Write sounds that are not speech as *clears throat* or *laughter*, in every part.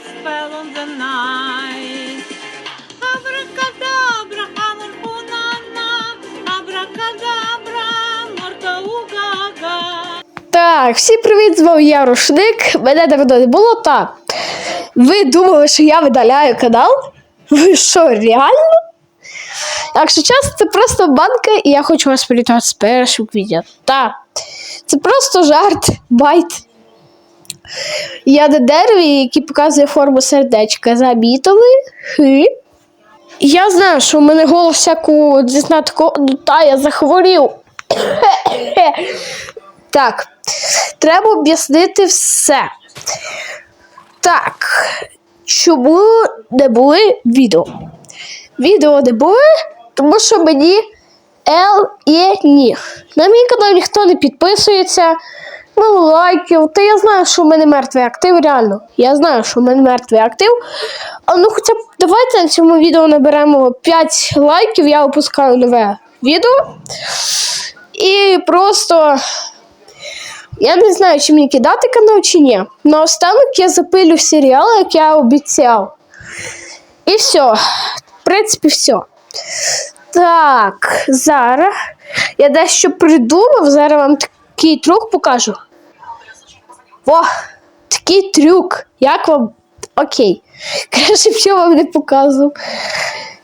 spell on the night. Abracadabra, amorpunana, abracadabra, моркаугага. Так, всім привіт, з вами я Рушник. Мене давно не було. Та ви думали, що я видаляю канал? Ви що, реально? Якщо чесно, це просто банка, і я хочу вас привітати з першим відео. Та, це просто жарт, байт. Я на дереві, який показує форму сердечка. Замітили? Хи. Я знаю, що в мене голос всяку дійсно такого, ну та я захворів. *coughs* Так, треба об'яснити все. Так, чому не були відео? Відео не були, тому що мені Л є ні. На мій канал ніхто не підписується, мало лайків. Та я знаю, що в мене мертвий актив, реально. Я знаю, що в мене мертвий актив. А ну хоча б давайте на цьому відео наберемо 5 лайків, я випускаю нове відео. І просто я не знаю, чи мені кидати канал, чи ні. Наостанок я запилю серіал, як я обіцяв. І все. В принципі, все. Так, зараз я дещо придумав, зараз вам такий трюк покажу. О, такий трюк. Як вам? Окей. *laughs* Краще б я вам не показував.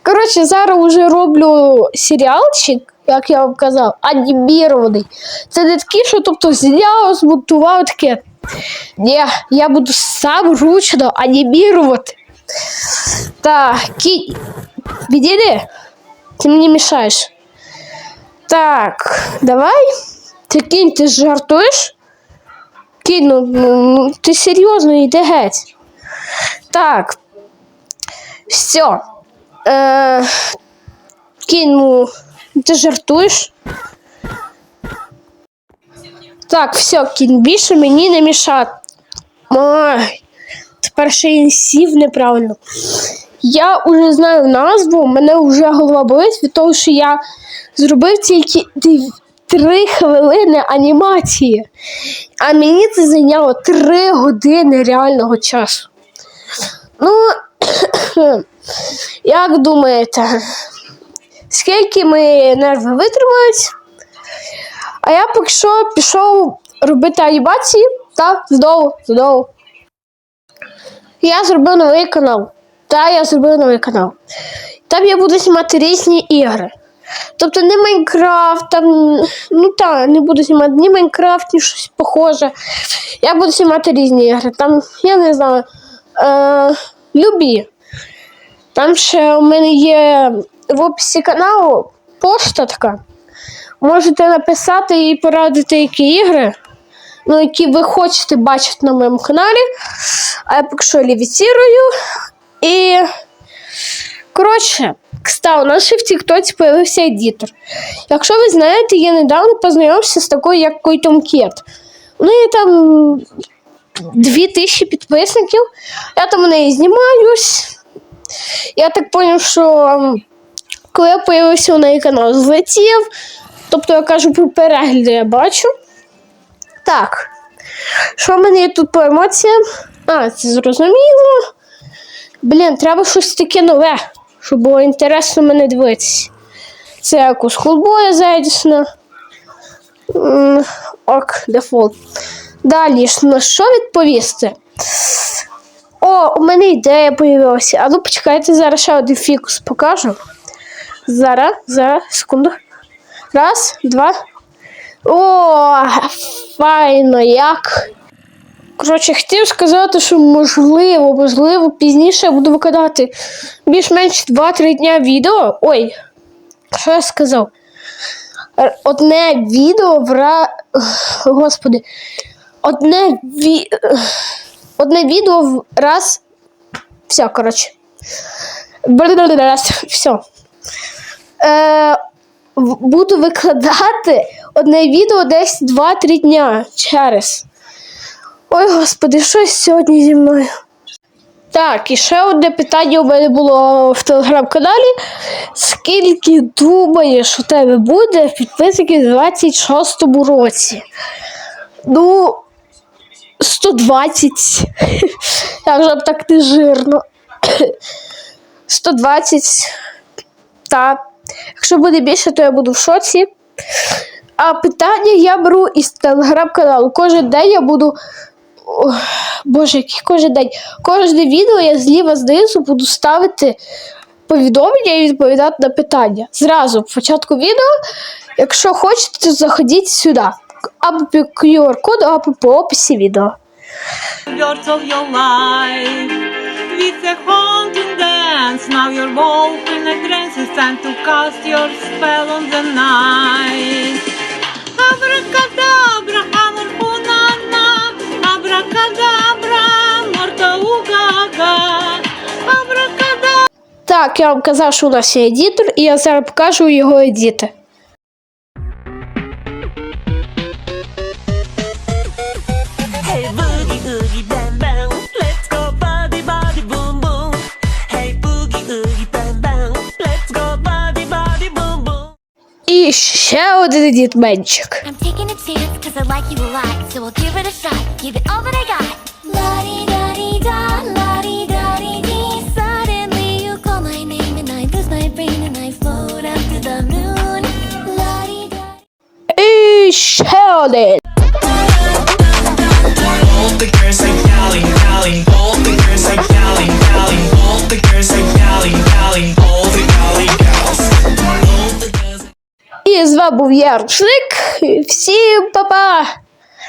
Коротше, зараз вже роблю серіалчик, як я вам казав, анімірований. Це не такий, що тобто зняв, змонтував таке. Ні, я буду сам ручно анімірувати. Так, кінь. Відійди. Ти мені мішаєш. Так, давай. Ти кінь, ти жартуєш? Кінь, ну, ну, ти серйозно йди геть. Так. Все. Е, кінь, ти жартуєш? Так, все, кінь, більше мені не мішати. Ой, тепер ще й сів неправильно. Я вже знаю назву, мене вже голова болить від того, що я зробив тільки три хвилини анімації. А мені це зайняло три години реального часу. Ну, *clears throat* як думаєте, скільки ми нерви витримають? А я поки що пішов робити анімації та знову, знову. Я зробив новий канал. Та я зробив новий канал. Там я буду знімати різні ігри. Тобто не Майнкрафт, там, ну так, не буду знімати ні Майнкрафт, ні щось похоже. Я буду знімати різні ігри. Там, я не знаю, е, любі. Там ще у мене є в описі каналу пошта така. Можете написати і порадити, які ігри, ну, які ви хочете бачити на моєму каналі. А я поки що лівіцірую. І. Коротше, кстати, у нас ще в Тіктоці появився едітор. Якщо ви знаєте, я недавно познайомився з такою, як Койтомкет. У неї там дві тисячі підписників. Я там у неї знімаюсь. Я так зрозумів, що коли я появився у неї канал злетів. Тобто я кажу про перегляди, я бачу. Так. Що в мене є тут по емоціям? А, це зрозуміло. Блін, треба щось таке нове, щоб було інтересно мене дивитися. Це якось хулбоя Зедісона. М, Ок, дефолт. Далі, на що відповісти? О, у мене ідея появилася. А ну почекайте, зараз ще один фікус покажу. Зараз, зараз, секунду. Раз, два. О, файно, як. Коротше, хотів сказати, що можливо, можливо, пізніше я буду викладати більш-менш 2-3 дня відео. Ой, що я сказав? Одне відео в ра... Господи. Одне ві... Одне відео в раз. Все, коротше. Раз, все. Е, буду викладати одне відео десь 2-3 дня через. Ой, господи, що сьогодні зі мною? Так, і ще одне питання у мене було в телеграм-каналі. Скільки думаєш, у тебе буде підписників в 26-му році? Ну, 120. *laughs* Я вже б так не жирно. *coughs* 120. Так. Якщо буде більше, то я буду в шоці. А питання я беру із телеграм-каналу. Кожен день я буду. Боже, який кожен день. Кожне відео я зліва знизу буду ставити повідомлення і відповідати на питання. Зразу початку відео. Якщо хочете, заходіть сюди. Або по QR-коду, або по описі відео. Your now you're both in a trance. It's time to cast your spell on the night. Так, я вам казав, що у нас є едітор, і я зараз покажу його едіти. І ще один едітменчик. I'm taking a chance cause I like you a lot So I'll give it a shot, give it all that I got girls. І з вами був я Рушник. Всім па-па!